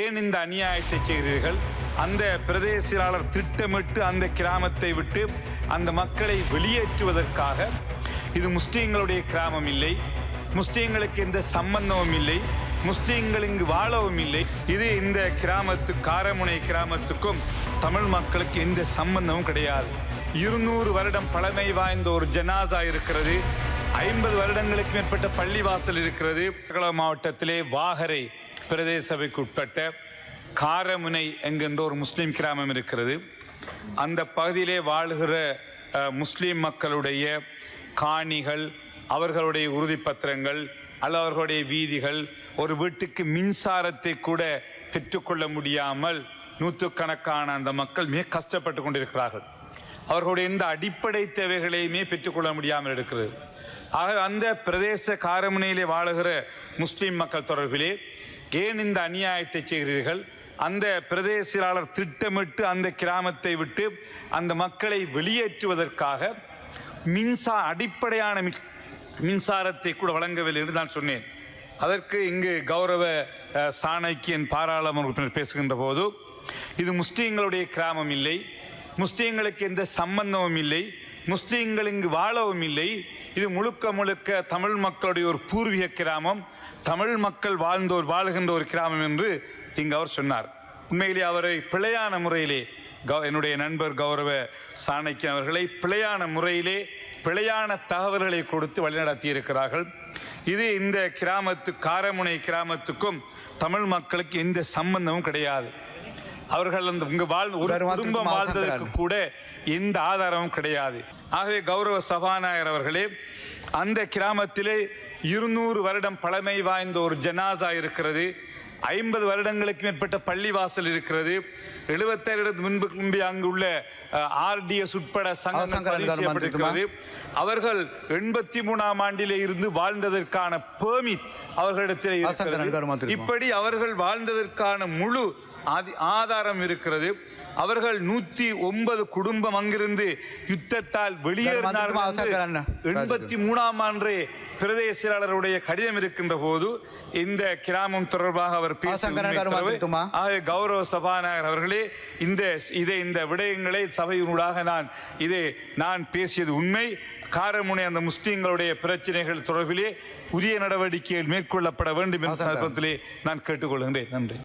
ஏன் இந்த அநியாயத்தை செய்கிறீர்கள்? அந்த பிரதேசியாளர் திட்டமிட்டு அந்த கிராமத்தை விட்டு அந்த மக்களை வெளியேற்றுவதற்காக இது முஸ்லீம்களுடைய கிராமம் இல்லை. முஸ்லீம்களுக்கு எந்த சம்பந்தமும் இல்லை. முஸ்லீம்கள் இங்கு வாழவும் இல்லை. இது இந்த கிராமத்து காரமுனை கிராமத்துக்கும் தமிழ் மக்களுக்கு எந்த சம்பந்தமும் கிடையாது. இருநூறு வருடம் பழமை வாய்ந்த ஒரு ஜனாசா இருக்கிறது. ஐம்பது வருடங்களுக்கு மேற்பட்ட பள்ளிவாசல் இருக்கிறது. மாவட்டத்திலே வாகரை பிரதேச சபைக்கு உட்பட்ட காரமுனை என்கின்ற ஒரு முஸ்லீம் கிராமம் இருக்கிறது. அந்த பகுதியிலே வாழுகிற முஸ்லீம் மக்களுடைய காணிகள் அவர்களுடைய உறுதிப்பத்திரங்கள் அல்லது அவர்களுடைய வீதிகள் ஒரு வீட்டுக்கு மின்சாரத்தை கூட பெற்றுக்கொள்ள முடியாமல் நூற்றுக்கணக்கான அந்த மக்கள் மிக கஷ்டப்பட்டு கொண்டிருக்கிறார்கள். அவர்களுடைய இந்த அடிப்படை தேவைகளையுமே பெற்றுக்கொள்ள முடியாமல் இருக்கிறது. ஆக அந்த பிரதேச காரமுனையிலே வாழுகிற முஸ்லீம் மக்கள் தொடர்பிலே ஏன் இந்த அநியாயத்தை செய்கிறீர்கள்? அந்த பிரதேசியாளர் திட்டமிட்டு அந்த கிராமத்தை விட்டு அந்த மக்களை வெளியேற்றுவதற்காக மின்சா அடிப்படையான மின்- மின்சாரத்தை கூட வழங்கவில்லை என்று நான் சொன்னேன். அதற்கு இங்கு கௌரவ அஹ், சாணக்கியன் பாராளுமன்ற உறுப்பினர் பேசுகின்ற போது இது முஸ்லீம்களுடைய கிராமம் இல்லை முஸ்லீம்களுக்கு எந்த சம்பந்தமும் இல்லை முஸ்லீம்கள் இங்கு வாழவும் இல்லை இது முழுக்க முழுக்க தமிழ் மக்களுடைய ஒரு பூர்வீக கிராமம் தமிழ் மக்கள் வாழ்ந்தோர் வாழ்கின்ற வாழுகின்ற ஒரு கிராமம் என்று இங்கு அவர் சொன்னார். உண்மையிலே அவரை பிழையான முறையிலே கௌ- என்னுடைய நண்பர் கௌரவ சாணக்கியன் அவர்களை பிழையான முறையிலே பிழையான தகவல்களை கொடுத்து வழிநடத்தி இருக்கிறார்கள் இது இந்த கிராமத்து காரமுனை கிராமத்துக்கும் தமிழ் மக்களுக்கு எந்த சம்பந்தமும் கிடையாது. அவர்கள் அந்த இங்கு வாழ்ந்த ஒரு குடும்பம் வாழ்ந்ததற்கு கூட எந்த ஆதாரமும் கிடையாது. ஆகவே கௌரவ சபாநாயகர் அவர்களே அந்த கிராமத்திலே இருநூறு வருடம் பழமை வாய்ந்த ஒரு ஜனாசா இருக்கிறது. ஐம்பது வருடங்களுக்கு மேற்பட்ட பள்ளிவாசல் இருக்கிறது. எழுபத்தேழு முன்பு முன்பே அங்கு உள்ள ஆர்டிஎஸ் உட்பட சங்கங்கள் அவர்கள் எண்பத்தி மூணாம் ஆண்டிலே இருந்து வாழ்ந்ததற்கான பெர்மிட் அவர்களிடத்தில் இருக்கிறது? இப்படி அவர்கள் வாழ்ந்ததற்கான முழு ஆதி- ஆதாரம் இருக்கிறது. அவர்கள் நூத்தி ஒன்பது குடும்பம் அங்கிருந்து யுத்தத்தால் வெளியேறினார்கள் எண்பத்தி மூணாம் ஆண்டே பிரதேச செயலாளருடைய கடிதம் இருக்கின்ற போது இந்த கிராமம் தொடர்பாக அவர்? ஆகவே கௌரவ சபாநாயகர் அவர்களே இந்த இதை இந்த விடயங்களை சபையினூடாக நான் இதை நான் பேசியது உண்மை. காரமுனை அந்த முஸ்லிம்களுடைய பிரச்சனைகள் தொடர்பிலே உரிய நடவடிக்கைகள் மேற்கொள்ளப்பட வேண்டும் என்ற. சந்தர்ப்பத்திலே நான் கேட்டுக்கொள்கின்றேன். நன்றி.